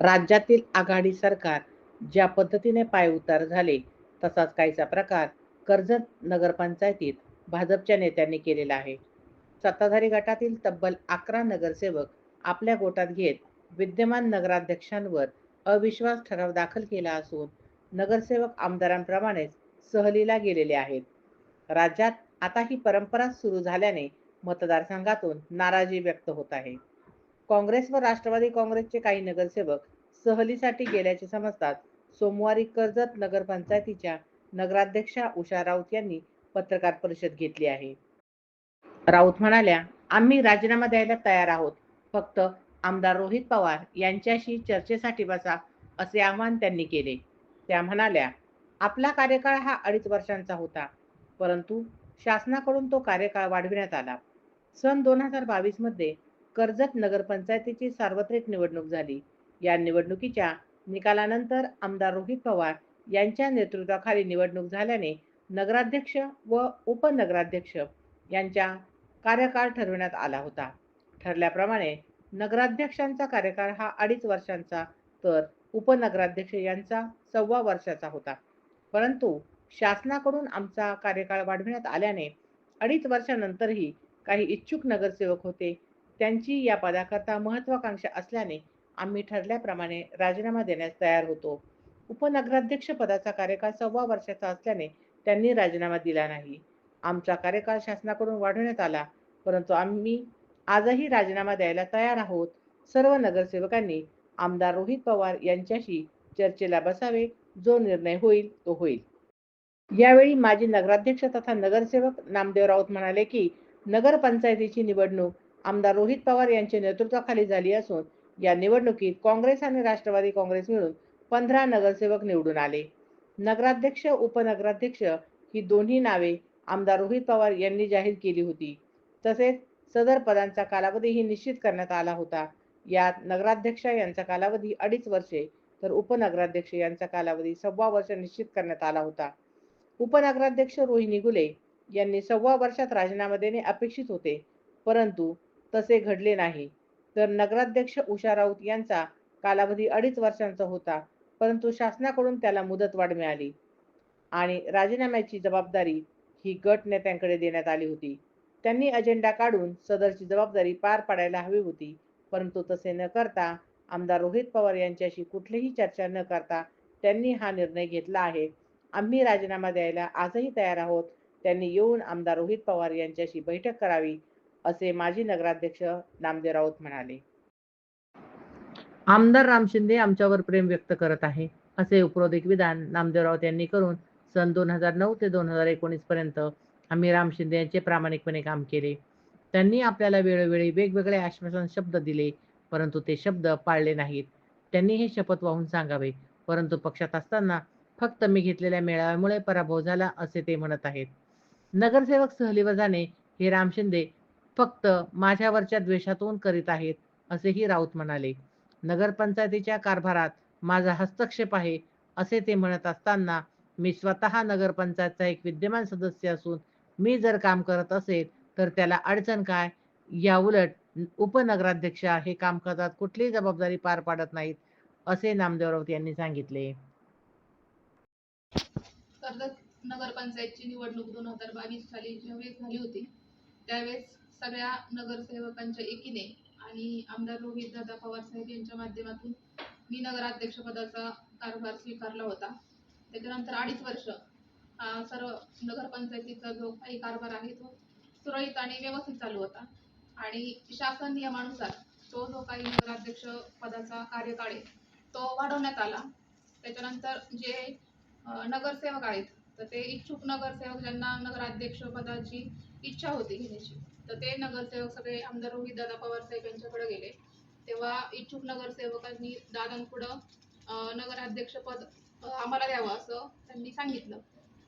राज्यातील आघाडी सरकार ज्या पद्धतीने पायउतार झाले तसाच काहीसा प्रकार कर्जत नगरपंचायतीत भाजपच्या नेत्यांनी केलेला आहे. सत्ताधारी गटातील तब्बल अकरा नगरसेवक आपल्या गोटात घेत विद्यमान नगराध्यक्षांवर अविश्वास ठराव दाखल केला असून नगरसेवक आमदारांप्रमाणेच सहलीला गेलेले आहेत. राज्यात आता ही परंपरा सुरू झाल्याने मतदारसंघातून नाराजी व्यक्त होत आहे. काँग्रेस व राष्ट्रवादी काँग्रेसचे काही नगरसेवक सहलीसाठी गेल्याचे समजतात. सोमवारी कर्जत नगरपंचायतीच्या नगराध्यक्षा उषा राऊत यांनी पत्रकार परिषद घेतली आहे. राऊत म्हणाल्या आम्ही राजीनामा द्यायला तयार आहोत. फक्त आमदार रोहित पवार यांच्याशी चर्चेसाठी बसा असे आवाहन त्यांनी केले. त्या म्हणाल्या आपला कार्यकाळ हा अडीच वर्षांचा होता परंतु शासनाकडून तो कार्यकाळ वाढविण्यात आला. सन दोन हजार बावीसमध्ये कर्जत नगरपंचायतीची सार्वत्रिक निवडणूक झाली. या निवडणुकीच्या निकालानंतर आमदार रोहित पवार यांच्या नेतृत्वाखाली निवडणूक झाल्याने नगराध्यक्ष व उपनगराध्यक्ष यांच्या कार्यकाळ ठरविण्यात आला होता. ठरल्याप्रमाणे नगराध्यक्षांचा कार्यकाळ हा अडीच वर्षांचा तर उपनगराध्यक्ष यांचा सव्वा वर्षाचा होता. परंतु शासनाकडून आमचा कार्यकाळ वाढविण्यात आल्याने अडीच वर्षानंतरही काही इच्छुक नगरसेवक होते त्यांची या पदाकरता महत्वाकांक्षा असल्याने आम्ही ठरल्याप्रमाणे राजीनामा देण्यास तयार होतो. उपनगराध्यक्ष पदाचा कार्यकाळ सव्वा वर्षाचा असल्याने त्यांनी राजीनामा दिला नाही. आमचा कार्यकाळ शासनाकडून वाढवण्यात आला परंतु आम्ही आजही राजीनामा द्यायला तयार आहोत. सर्व नगरसेवकांनी आमदार रोहित पवार यांच्याशी चर्चेला बसावे जो निर्णय होईल तो होईल. यावेळी माजी नगराध्यक्ष तथा नगरसेवक नामदेव राऊत म्हणाले की नगरपंचायतीची निवडणूक आमदार रोहित पवार यांच्या नेतृत्वाखाली झाली असून या निवडणुकीत काँग्रेस आणि राष्ट्रवादी काँग्रेस मिळून पंधरा नगरसेवक निवडून आले. नगराध्यक्ष उपनगराध्यक्ष ही दोन्ही नावे आमदार रोहित पवार यांनी जाहीर केली होती. तसेच सदर पदांचा कालावधीही निश्चित करण्यात आला होता. यात नगराध्यक्ष यांचा कालावधी अडीच वर्षे तर उपनगराध्यक्ष यांचा कालावधी सव्वा वर्ष निश्चित करण्यात आला होता. उपनगराध्यक्ष रोहिणी गुले यांनी सव्वा वर्षात राजीनामा देणे अपेक्षित होते परंतु तसे घडले नाही. तर नगराध्यक्ष उषा राऊत यांचा कालावधी अडीच वर्षांचा होता परंतु शासनाकडून त्याला मुदतवाढ मिळाली. आणि राजीनाम्याची जबाबदारी ही गट नेत्यांकडे देण्यात आली होती. त्यांनी अजेंडा काढून सदरची जबाबदारी पार पाडायला हवी होती परंतु तसे न करता आमदार रोहित पवार यांच्याशी कुठलीही चर्चा न करता त्यांनी हा निर्णय घेतला आहे. आम्ही राजीनामा द्यायला आजही तयार आहोत. त्यांनी येऊन आमदार रोहित पवार यांच्याशी बैठक करावी असे माजी नगराध्यक्ष नामदेव राऊत म्हणाले. आमदार राम शिंदे आमच्यावर प्रेम व्यक्त करत आहे असे उपरोधिक विधान नामदेव राऊत यांनी करून सन दोन हजार नऊ ते दोन हजार एकोणीस पर्यंत आम्ही राम शिंदे यांचे प्रामाणिकपणे काम केले. त्यांनी आपल्याला वेळोवेळी वेगवेगळे आश्वासन शब्द दिले परंतु ते शब्द पाळले नाहीत. त्यांनी हे शपथ वाहून सांगावे परंतु पक्षात असताना फक्त मी घेतलेल्या मेळाव्यामुळे पराभव झाला असे ते म्हणत आहेत. नगरसेवक सहलीवर जाणे हे राम शिंदे फक्त माझ्यावरच्या द्वेषातून करीत आहेत असेही राऊत म्हणाले. नगरपंचायतीच्या कारभारात माझा हस्तक्षेप आहे असे ते म्हणत असताना मी स्वतः नगरपंचायतचा एक विद्यमान सदस्य असून मी जर काम करत असेल तर त्याला अडचण काय? या उलट उपनगराध्यक्ष हे कामकाजात कुठलीही जबाबदारी पार पाडत नाहीत असे नामदेव राऊत यांनी सांगितले. कर्जत नगरपंचायतची निवडणूक दोन हजार बावीस साली ज्यावेळेस झाली होती त्यावेळेस सगळ्या नगरसेवकांच्या एकीने आणि आमदार रोहित दादा पवार साहेब यांच्या माध्यमातून मी नगराध्यक्षपदाचा कारभार स्वीकारला होता. त्याच्यानंतर अडीच वर्ष हा सर्व नगरपंचायतीचा जो काही कारभार आहे तो सुरळीत आणि व्यवस्थित चालू होता. आणि शासन नियमानुसार तो जो काही नगराध्यक्ष पदाचा कार्यकाळ आहे तो वाढवण्यात आला. त्याच्यानंतर जे नगरसेवक आहेत तर ते इच्छुक नगरसेवक ज्यांना नगराध्यक्ष पदाची इच्छा होती घेण्याची. तर ते नगरसेवक सगळे आमदार रोहित दादा पवार साहेब यांच्याकडे गेले. तेव्हा इच्छुक नगरसेवकांनी दादांपुढं नगराध्यक्षपद आम्हाला द्यावं असं त्यांनी सांगितलं.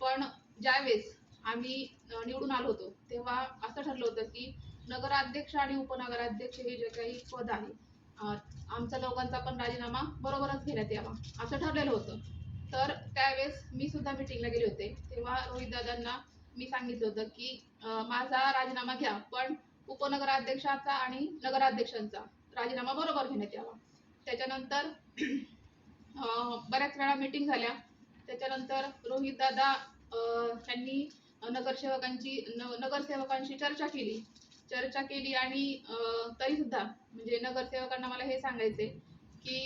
पण ज्यावेळेस आम्ही निवडून आलो होतो तेव्हा असं ठरलं होतं की नगराध्यक्ष आणि उपनगराध्यक्ष हे जे काही पद आहे आमच्या आमचा दोघांचा पण राजीनामा बरोबरच घेण्यात यावा असं ठरलेलं होतं. तर त्यावेळेस मी सुद्धा मिटिंगला गेले होते. तेव्हा रोहित दादांना मी सांगितलं होतं की माझा राजीनामा घ्या पण उपनगराध्यक्षाचा आणि नगराध्यक्षांचा राजीनामा बरोबर घेण्यात यावा. त्याच्यानंतर बऱ्याच वेळा मीटिंग झाल्या. त्याच्यानंतर रोहित दादा यांनी नगरसेवकांची न- नगरसेवकांशी चर्चा केली. चर्चा केली आणि तरी सुद्धा म्हणजे नगरसेवकांना मला हे सांगायचे की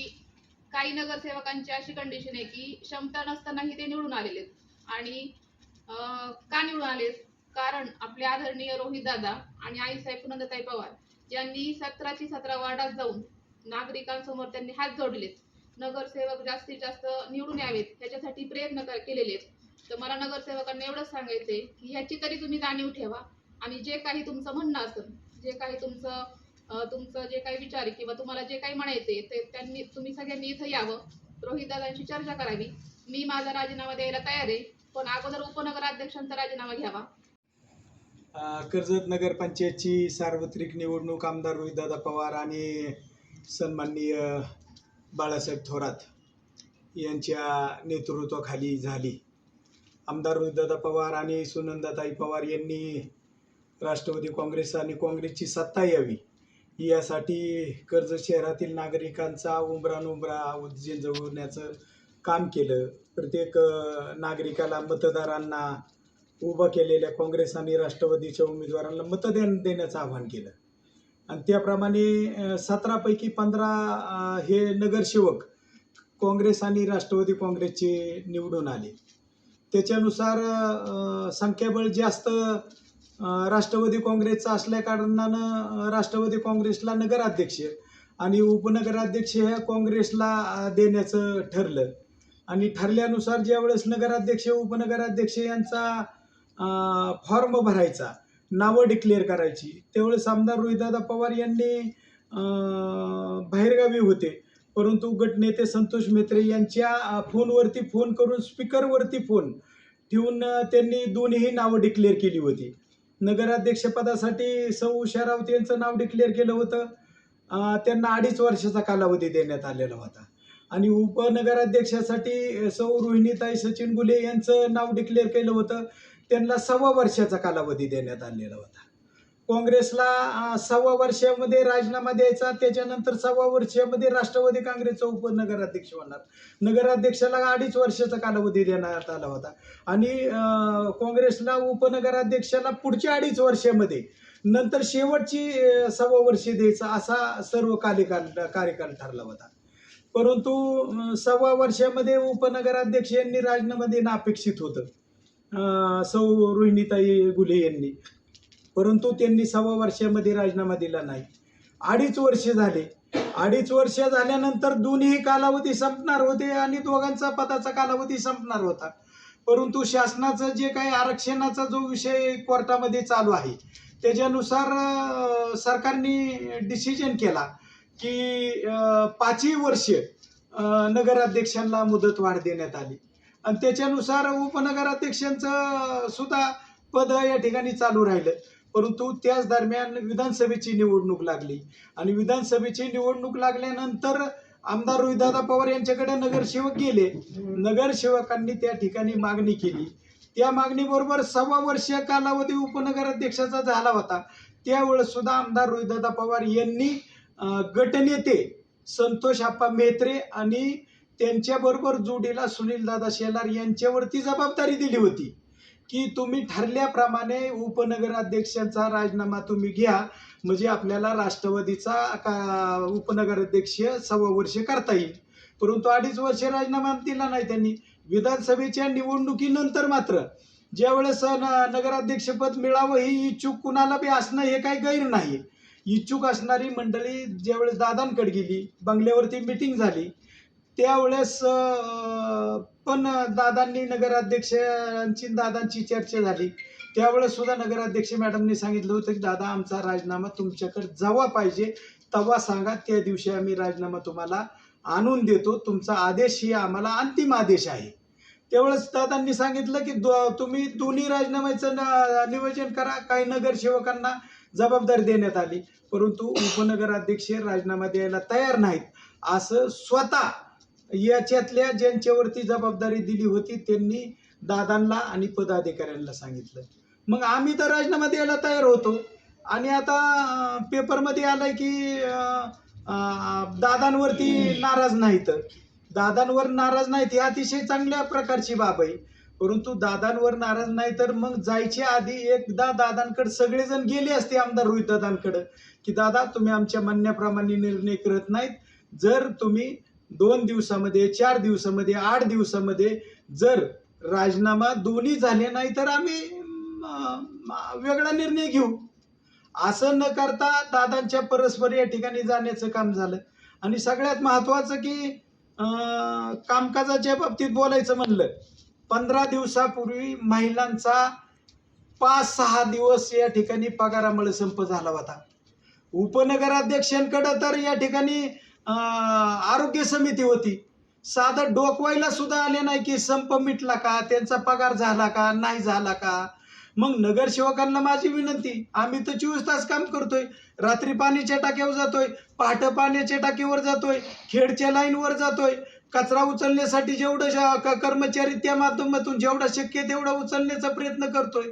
काही नगरसेवकांची अशी कंडिशन आहे की क्षमता नसतानाही ते निवडून आलेले आहेत. आणि का निवडून आलेत कारण आपले आदरणीय रोहित दादा आणि आईसाहेब पुनंदताई पवार यांनी सतराची सतरा वार्डात जाऊन नागरिकांसमोर त्यांनी हात जोडलेत. नगरसेवक जास्तीत जास्त निवडून यावेत याच्यासाठी प्रयत्न कर- केलेले आहेत तर मला नगरसेवकांना एवढंच सांगायचंय की ह्याची तरी तुम्ही जाणीव ठेवा आणि जे काही तुमचं म्हणणं असेल जे काही तुमचं तुमचं जे काही विचार किंवा तुम्हाला जे काही म्हणायचे ते त्यांनी तुम्ही सगळ्यांनी इथं यावं. रोहितदादांशी चर्चा करावी. मी माझा राजीनामा द्यायला तयार आहे. पण अगोदर उपनगराध्यक्षांचा राजीनामा घ्यावा. कर्जत नगरपंचायतची सार्वत्रिक निवडणूक आमदार रोहितदादा पवार आणि सन्माननीय बाळासाहेब थोरात यांच्या नेतृत्वाखाली झाली. आमदार रोहितदादा पवार आणि सुनंदाताई पवार यांनी राष्ट्रवादी काँग्रेस आणि काँग्रेसची सत्ता यावी. यासाठी कर्जत शहरातील नागरिकांचा उंबरानुंबरा जगवण्याचं काम केलं. प्रत्येक नागरिकाला मतदारांना उभं केलेल्या काँग्रेस आणि राष्ट्रवादीच्या उमेदवारांना मतदान देण्याचं आवाहन केलं. आणि त्याप्रमाणे सतरापैकी पंधरा हे नगरसेवक काँग्रेस आणि राष्ट्रवादी काँग्रेसचे निवडून आले. त्याच्यानुसार संख्याबळ जास्त राष्ट्रवादी काँग्रेसचं असल्या कारणानं राष्ट्रवादी काँग्रेसला नगराध्यक्ष आणि उपनगराध्यक्ष ह्या काँग्रेसला देण्याचं ठरलं. आणि ठरल्यानुसार ज्यावेळेस नगराध्यक्ष उपनगराध्यक्ष यांचा फॉर्म भरायचा नावं डिक्लेअर करायची त्यावेळेस आमदार रोहितदादा पवार यांनी बाहेरगावी होते. परंतु गटनेते संतोष मेत्रे यांच्या फोनवरती फोन करून स्पीकरवरती फोन ठेवून त्यांनी दोन्ही नावं डिक्लेअर केली होती. नगराध्यक्षपदासाठी सौ उषा राऊत यांचं नाव डिक्लेअर केलं होतं. त्यांना अडीच वर्षाचा कालावधी देण्यात आलेला होता. आणि उपनगराध्यक्षासाठी सौ रोहिणीताई सचिन गुले यांचं नाव डिक्लेअर केलं होतं. त्यांना सव्वा वर्षाचा कालावधी देण्यात आलेला होता. काँग्रेसला सव्वा वर्षामध्ये राजीनामा द्यायचा त्याच्यानंतर सव्वा वर्षामध्ये राष्ट्रवादी काँग्रेसचा उपनगराध्यक्ष होणार. नगराध्यक्षाला अडीच वर्षाचा कालावधी देण्यात आला होता. आणि काँग्रेसला उपनगराध्यक्षाला पुढच्या अडीच वर्षामध्ये नंतर शेवटची सव्वा वर्षे द्यायचा असा सर्व कार्यकाल कार्यकाल ठरला होता. परंतु सव्वा वर्षामध्ये उपनगराध्यक्ष यांनी राजीनामा देणं अपेक्षित होतं. सौ रोहिणीताई गुले यांनी. परंतु त्यांनी सव्वा वर्षामध्ये राजीनामा दिला नाही. अडीच वर्ष झाले. अडीच वर्ष झाल्यानंतर दोन्ही कालावधी संपणार होते आणि दोघांचा पदाचा कालावधी संपणार होता. परंतु शासनाचं जे काही आरक्षणाचा जो विषय कोर्टामध्ये चालू आहे त्याच्यानुसार सरकारने डिसिजन केला. की पाचही वर्ष नगराध्यक्षांना नगराध्यक्षांना मुदतवाढ देण्यात आली. आणि त्याच्यानुसार उपनगराध्यक्षांचं सुद्धा पद या ठिकाणी चालू राहिलं. परंतु त्याच दरम्यान विधानसभेची निवडणूक लागली. आणि विधानसभेची निवडणूक लागल्यानंतर आमदार रोहितदादा पवार यांच्याकडे नगरसेवक गेले. नगरसेवकांनी त्या ठिकाणी मागणी केली. त्या मागणीबरोबर सव्वा वर्ष कालावधी उपनगराध्यक्षाचा झाला होता. त्यावेळेस सुद्धा आमदार रोहितदादा पवार यांनी गटनेते संतोष आप्पा मेत्रे आणि त्यांच्याबरोबर जोडीला सुनीलदादा शेलार यांच्यावरती जबाबदारी दिली होती की तुम्ही ठरल्याप्रमाणे उपनगराध्यक्षांचा राजीनामा तुम्ही घ्या. म्हणजे आपल्याला राष्ट्रवादीचा का उपनगराध्यक्ष सव्वा वर्ष करता येईल. परंतु अडीच वर्ष राजीनामा दिला नाही त्यांनी. विधानसभेच्या निवडणुकीनंतर मात्र ज्यावेळेस न- नगराध्यक्षपद मिळावं ही इच्छुक कुणाला बी असणं हे काही गैर नाही. इच्छुक असणारी मंडळी ज्यावेळेस दादांकडे गेली बंगल्यावरती मिटिंग झाली त्यावेळेस पण दादांनी नगराध्यक्षांची दादांची चर्चा झाली. त्यावेळेस सुद्धा नगराध्यक्ष मॅडमनी सांगितलं होतं की दादा आमचा राजीनामा तुमच्याकडे जावा पाहिजे. तेव्हा सांगा त्या दिवशी आम्ही राजीनामा तुम्हाला आणून देतो. तुमचा आदेश ही आम्हाला अंतिम आदेश आहे. त्यावेळेस दादांनी सांगितलं की दो तुम्ही दोन्ही राजीनाम्याचं नियोजन करा. काही नगरसेवकांना जबाबदारी देण्यात आली. परंतु उपनगराध्यक्ष राजीनामा द्यायला तयार नाहीत. असं स्वतः याच्यातल्या ज्यांच्यावरती जबाबदारी दिली होती त्यांनी दादांना आणि पदाधिकाऱ्यांना सांगितलं. मग आम्ही तर राजीनामा द्यायला तयार होतो. आणि आता पेपरमध्ये आलंय की दादांवरती नाराज नाहीत. दादांवर नाराज नाहीत ही अतिशय चांगल्या प्रकारची बाब आहे. परंतु दादांवर नाराज नाही तर मग जायच्या आधी एकदा दादांकडे सगळेजण गेले असते आमदार रोहित दादांकडे की दादा तुम्ही आमच्या म्हणण्याप्रमाणे निर्णय करत नाहीत. जर तुम्ही दोन दिवसामध्ये चार दिवसामध्ये आठ दिवसामध्ये जर राजीनामा दोन्ही झाले नाही तर आम्ही वेगळा निर्णय घेऊ. असं न करता दादांच्या परस्पर या ठिकाणी जाण्याचं काम झालं. आणि सगळ्यात महत्वाचं की कामकाजाच्या बाबतीत बोलायचं म्हणलं पंधरा दिवसापूर्वी महिलांचा पाच सहा दिवस या ठिकाणी पगारामुळे संप झाला होता. उपनगराध्यक्षांकडं तर या ठिकाणी आरोग्य समिती होती. साधं डोकवायला सुद्धा आले नाही की संप मिटला का त्यांचा पगार झाला का नाही झाला का? मग नगरसेवकांना माझी विनंती आम्ही तर चोवीस तास काम करतोय. रात्री पाण्याच्या टाक्यावर जातोय पहाटं पाण्याच्या टाकीवर जातोय खेडच्या लाईनवर जातोय. कचरा उचलण्यासाठी जेवढं कर्मचारी त्या माध्यमातून जेवढा शक्य तेवढा उचलण्याचा प्रयत्न करतोय.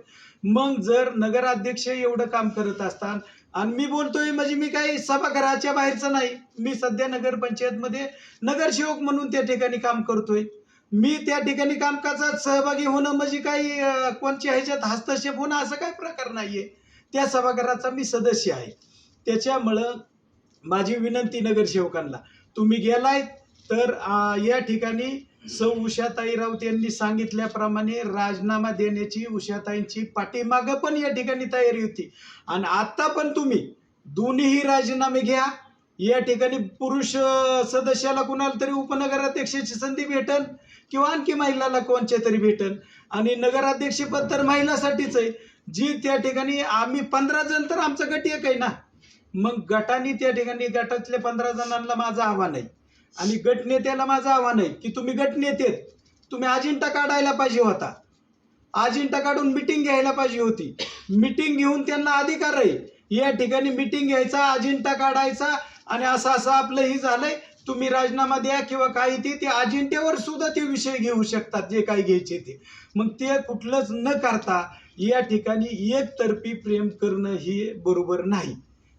मग जर नगराध्यक्ष एवढं काम करत असतात आणि मी बोलतोय म्हणजे मी काही सभागृहाच्या बाहेरचं नाही मी सध्या नगरपंचायतमध्ये नगरसेवक म्हणून त्या ठिकाणी काम करतोय. मी त्या ठिकाणी कामकाजात सहभागी होणं म्हणजे काही अं, कोणत्या ह्याच्यात हस्तक्षेप होणं असं काही प्रकार नाहीये. त्या सभागृहाचा मी सदस्य आहे. त्याच्यामुळं माझी विनंती नगरसेवकांना तुम्ही गेलाय तर या ठिकाणी सौ उषाताई राऊत यांनी सांगितल्याप्रमाणे राजीनामा देण्याची उषाताईंची पाठीमागं पण या ठिकाणी तयारी होती. आणि आता पण तुम्ही दोन्हीही राजीनामे घ्या. या ठिकाणी पुरुष सदस्याला कुणाला तरी उपनगराध्यक्षाची संधी भेटल किंवा आणखी महिलाला कोणच्या तरी भेटल? आणि नगराध्यक्षपद तर महिलासाठीच आहे. जी त्या ठिकाणी आम्ही पंधरा जण तर आमचं गट एक आहे ना. मग गटाने त्या ठिकाणी गटातल्या पंधरा जणांना माझं आव्हान आहे. आणि गटनेत्याला माझं आव्हान आहे की तुम्ही गटनेते तुम्ही अजिंठा काढायला पाहिजे होता. अजिंठा काढून मिटिंग घ्यायला पाहिजे होती. मिटिंग घेऊन त्यांना अधिकार आहे. या ठिकाणी मिटिंग घ्यायचा अजिंठा काढायचा आणि असं असं आपलं ही झालंय. तुम्ही राजीनामा द्या किंवा काही ते ते अजिंठ्यावर सुद्धा ते विषय घेऊ शकतात जे काही घ्यायचे ते. मग ते कुठलंच न करता या ठिकाणी एकतर्फी प्रेम करणं हे बरोबर नाही.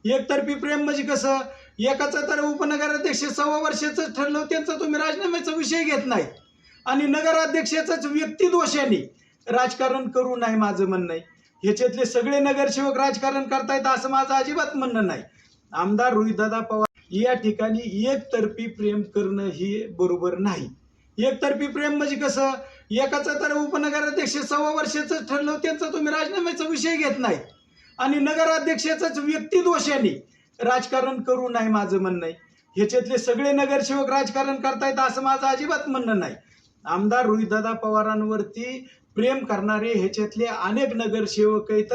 एकतर्फी प्रेम म्हणजे कसं? एकाचं तर उपनगराध्यक्ष सव्वा वर्षाचं ठरलं त्यांचा तुम्ही राजीनाम्याचा विषय घेत नाही. आणि नगराध्यक्षाचाच व्यक्तिदोषाने राजकारण करू नये माझं म्हणणं. आहे ह्याच्यातले सगळे नगरसेवक राजकारण करतायत असं माझं अजिबात म्हणणं नाही. आमदार रोहितदादा पवार या ठिकाणी एकतर्फी प्रेम करणं हे बरोबर नाही. एकतर्फी प्रेम म्हणजे कसं? एकाचं तर उपनगराध्यक्ष सव्वा वर्षाचं ठरलं त्यांचा तुम्ही राजीनाम्याचा विषय घेत नाही. आणि नगराध्यक्षाचाच व्यक्तिदोषाने राजकारण करू नाही माझं म्हणणं. आहे ह्याच्यातले सगळे नगरसेवक राजकारण करतायत असं माझं अजिबात म्हणणं नाही. आमदार रोहितदादा पवारांवरती प्रेम करणारे ह्याच्यातले अनेक नगरसेवक आहेत.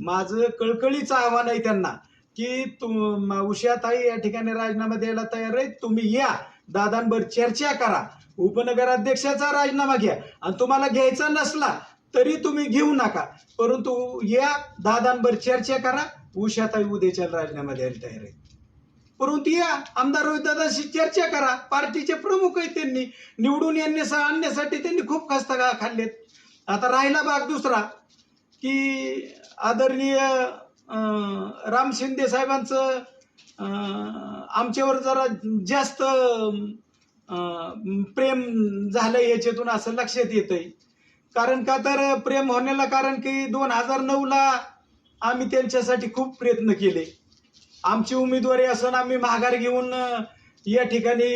माझं कळकळीचं आव्हान आहे त्यांना की तुम उषाताई या ठिकाणी राजीनामा द्यायला तयार आहे तुम्ही या. दादांवर चर्चा करा. उपनगराध्यक्षाचा राजीनामा घ्या. आणि तुम्हाला घ्यायचा नसला तरी तुम्ही घेऊ नका. परंतु या दादांवर चर्चा करा. उषाताई उद्याच्या राजीनामा द्यायला तयार आहेत. परंतु या. आमदार रोहितदादाशी चर्चा करा. पार्टीचे प्रमुख आहेत त्यांनी. निवडून येण्यासा आणण्यासाठी त्यांनी खूप खस्ता खाल्लेत. आता राहिला भाग दुसरा की आदरणीय राम शिंदे साहेबांचं आमच्यावर जरा जास्त प्रेम झालं याच्यातून असं लक्षात येतंय. कारण का तर प्रेम होण्याला कारण की दोन हजार नऊला आम्ही त्यांच्यासाठी खूप प्रयत्न केले. आमची उमेदवारी असून आम्ही माघार घेऊन या ठिकाणी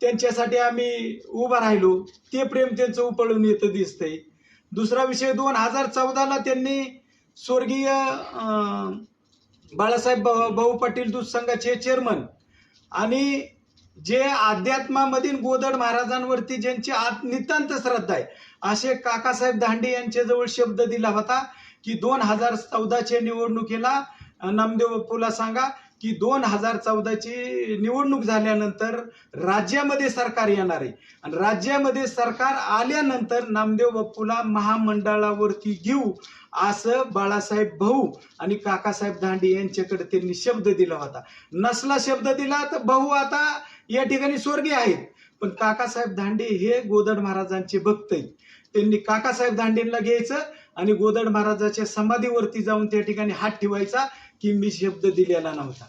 त्यांच्यासाठी आम्ही उभं राहिलो. ते प्रेम त्यांचं उपळून येतं दिसतंय. दुसरा विषय दोन हजार चौदाला त्यांनी स्वर्गीय बाळासाहेब भाऊ भाऊ पाटील दूध संघाचे चेअरमन आणि जे अध्यात्मामधील गोदड महाराजांवरती ज्यांची आत नितांत श्रद्धा आहे असे काकासाहेब दांडे यांच्याजवळ शब्द दिला होता. की दोन हजार चौदाच्या निवडणुकीला नामदेव बाप्पूला सांगा की दोन हजार चौदाची निवडणूक झाल्यानंतर राज्यामध्ये सरकार येणार आहे. आणि राज्यामध्ये सरकार आल्यानंतर नामदेव बाप्पूला महामंडळावरती घेऊ असं बाळासाहेब भाऊ आणि काकासाहेब दांडे यांच्याकडे त्यांनी शब्द दिला होता. नसला शब्द दिला तर भाऊ आता या ठिकाणी स्वर्गीय आहेत. पण काकासाहेब दांडे हे गोदड महाराजांचे भक्त आहेत. त्यांनी काकासाहेब धांडेंना घ्यायचं आणि गोदड महाराजाच्या समाधीवरती जाऊन त्या ठिकाणी हात ठेवायचा की मी शब्द दिलेला नव्हता.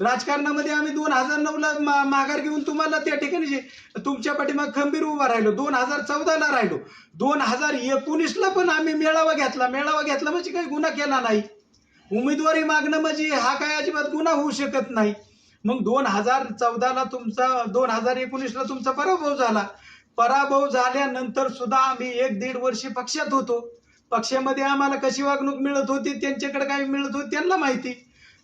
राजकारणामध्ये आम्ही दोन हजार नऊला मा- माघार घेऊन तुम्हाला त्या ठिकाणी जे- तुमच्या पाठीमाग खंबीर उभा राहिलो. दोन हजार चौदाला राहिलो. दोन हजार एकोणीसला पण आम्ही मेळावा घेतला. मेळावा घेतला म्हणजे काही गुन्हा केला नाही. उमेदवारी मागणं म्हणजे हा काय अजिबात गुन्हा होऊ शकत नाही. मग दोन हजार चौदाला तुमचा दोन हजार एकोणीसला तुमचा पराभव झाला. पराभव झाल्यानंतर सुद्धा आम्ही एक दीड वर्ष पक्षात होतो. पक्षामध्ये आम्हाला कशी वागणूक मिळत होती त्यांच्याकडे काय मिळत होती त्यांना माहिती.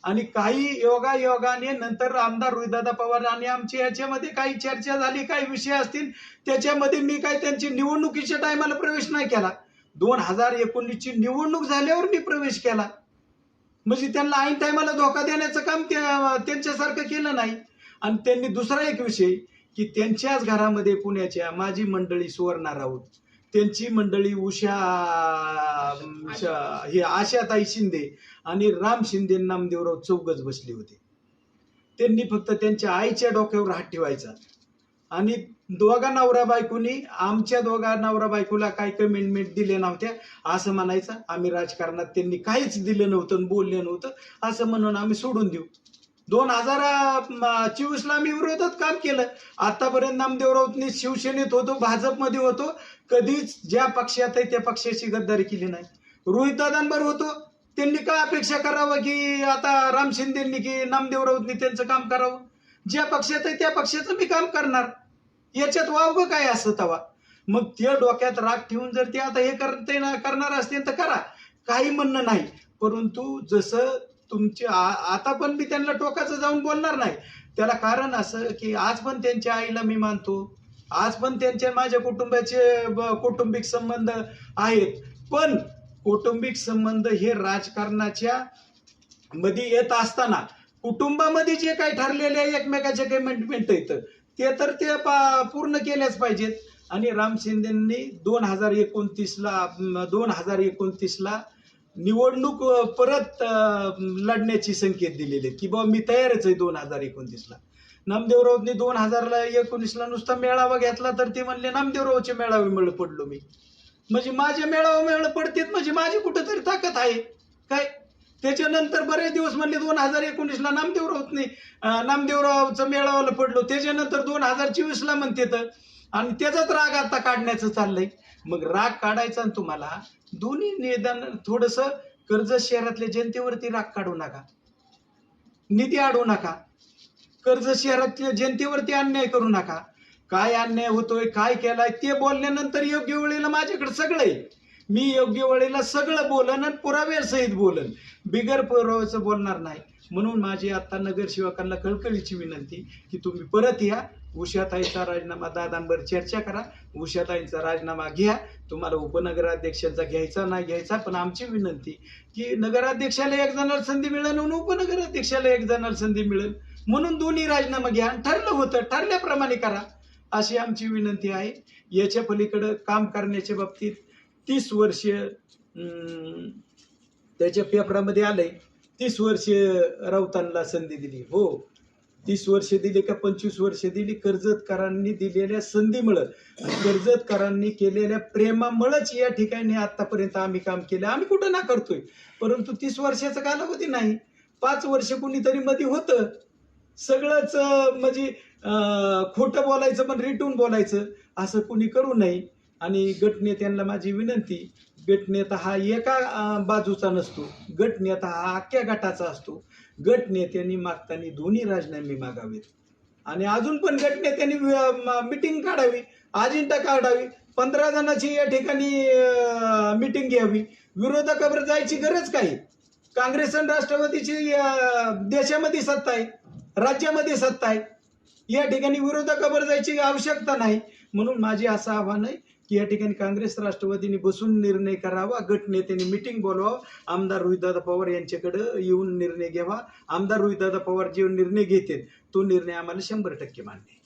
आणि काही योगा योगाने नंतर आमदार रोहिदादा पवार आणि आमची याच्यामध्ये काही चर्चा झाली काही विषय असतील त्याच्यामध्ये मी काय त्यांची निवडणुकीच्या टायमाला प्रवेश नाही केला. दोन हजार एकोणीसची निवडणूक झाल्यावर मी प्रवेश केला. म्हणजे त्यांना ऐन टायमाला धोका देण्याचं काम त्यांच्यासारखं केलं नाही. आणि त्यांनी दुसरा एक विषय की त्यांच्याच घरामध्ये पुण्याच्या माझी मंडळी सुवर्णा राऊत. त्यांची मंडळी उषा हे आशाताई शिंदे आणि राम शिंदे नामदेवराव चौगच बसले होते. त्यांनी फक्त त्यांच्या आईच्या डोक्यावर हात ठेवायचा. आणि दोघा नवरा बायकोनी आमच्या दोघा नवरा बायकोला काही कमेंटमेंट दिले नव्हत्या असं म्हणायचं. आम्ही राजकारणात त्यांनी काहीच दिलं नव्हतं आणि बोललं नव्हतं असं म्हणून आम्ही सोडून देऊ. दोन हजार चोवीसला मी आम्ही विरोधात काम केलं. आतापर्यंत नामदेव राऊतने शिवसेनेत होतो भाजपमध्ये होतो. कधीच ज्या पक्षात आहे त्या पक्षाची गद्दारी केली नाही. रोहितदादांबर होतो. त्यांनी काय अपेक्षा करावं की आता राम शिंदेंनी की नामदेव राऊतनी त्यांचं काम करावं? ज्या पक्षात आहे त्या पक्षाचं मी काम करणार. याच्यात वावगं काय असतं तवा? मग त्या डोक्यात राग ठेवून जर ते आता हे करते ना करणार असतील तर करा. काही म्हणणं नाही. परंतु जसं तुमचे आ- आता पण मी त्यांना टोकाचं जाऊन बोलणार नाही. त्याला कारण असं की आज पण त्यांच्या आईला मी मानतो. आज पण त्यांच्या माझ्या कुटुंबाचे कौटुंबिक संबंध आहेत. पण कौटुंबिक संबंध हे राजकारणाच्या मध्ये येत असताना कुटुंबामध्ये जे काही ठरलेले एकमेकाचे कमेंटमेंट येतं ते तर ते पा- पूर्ण केल्याच पाहिजेत. आणि राम शिंदेंनी दोन हजार एकोणतीसला दोन हजार एकोणतीसला निवडणूक परत लढण्याची संकेत दिलेले की बाबा मी तयारच आहे दोन हजार एकोणतीसला. नामदेवरावनी दोन हजारला एकोणीसला नुसता मेळावा घेतला तर ते म्हणले नामदेवरावचे मेळावे मिळ पडलो मी. म्हणजे माझे मेळावा मेळ पडतेत म्हणजे माझी कुठंतरी ताकद आहे. काय? त्याच्यानंतर बरेच दिवस म्हणले दोन हजार एकोणीसला नामदेव नामदेवरावचं मेळावाला पडलो. त्याच्यानंतर दोन हजार चोवीसला म्हणते तर आणि त्याचाच राग आता काढण्याचं चाललंय. मग राग काढायचा आणि तुम्हाला दोन्ही निदान थोडस कर्जत शहरातल्या जनतेवरती राग काढू नका. निधी अडवू नका. कर्जत शहरातल्या जनतेवरती अन्याय करू नका. काय अन्याय होतोय काय केलाय ते बोलल्यानंतर योग्य वेळेला माझ्याकडे सगळं आहे. मी योग्य वेळेला सगळं बोलन आणि पुराव्यासहित बोलन. बिगर पुराव्याचं बोलणार नाही. म्हणून माझी आता नगरसेवकांना कळकळीची विनंती की तुम्ही परत या. उषाताईचा राजीनामा दादांवर चर्चा करा. उषाताईंचा राजीनामा घ्या. तुम्हाला उपनगराध्यक्षांचा घ्यायचा नाही घ्यायचा पण आमची विनंती की नगराध्यक्षाला एक जणाला संधी मिळेल म्हणून उपनगराध्यक्षाला एक जणाला संधी मिळेल. म्हणून दोन्ही राजीनामा घ्या आणि ठरलं होतं ठरल्याप्रमाणे करा. अशी आमची विनंती आहे. याच्या पलीकडं काम करण्याच्या बाबतीत तीस वर्ष त्याच्या पेपरामध्ये आलंय. तीस वर्ष राऊतांना संधी दिली. हो. तीस वर्ष दिली का पंचवीस वर्ष दिली कर्जतकरांनी दिलेल्या संधीमुळं कर्जतकारांनी कर्जतकरांनी केलेल्या प्रेमामुळंच या ठिकाणी आतापर्यंत आम्ही काम केलं. आम्ही कुठं ना करतोय परंतु तीस वर्षाचा कालावधी नाही. पाच वर्ष कुणीतरी मध्ये होतं. सगळंच म्हणजे खोटं बोलायचं पण रिटून बोलायचं असं कुणी करू नये. आणि गटनेत्यांना माझी विनंती गटनेता हा एका बाजूचा नसतो. गटनेता हा अख्ख्या गटाचा असतो. गटनेत्यांनी मागताना दोन्ही राजीनामे मागावेत. आणि अजून पण गटनेत्यांनी मिटिंग काढावी अजिंठा काढावी पंधरा जणांची या ठिकाणी मिटिंग घ्यावी. विरोधकावर जायची गरज काय? काँग्रेस आणि राष्ट्रवादीची देशामध्ये सत्ता आहे राज्यामध्ये सत्ता आहे. या ठिकाणी विरोधकावर जायची आवश्यकता नाही. म्हणून माझे असं आव्हान आहे की या ठिकाणी काँग्रेस राष्ट्रवादीने बसून निर्णय करावा गटनेत्यांनी मिटिंग बोलवा आमदार रोहितदादा पवार यांच्याकडे येऊन निर्णय घ्यावा. आमदार रोहितदादा पवार जे निर्णय घेतील तो निर्णय आम्हाला शंभर टक्के मान्य आहे.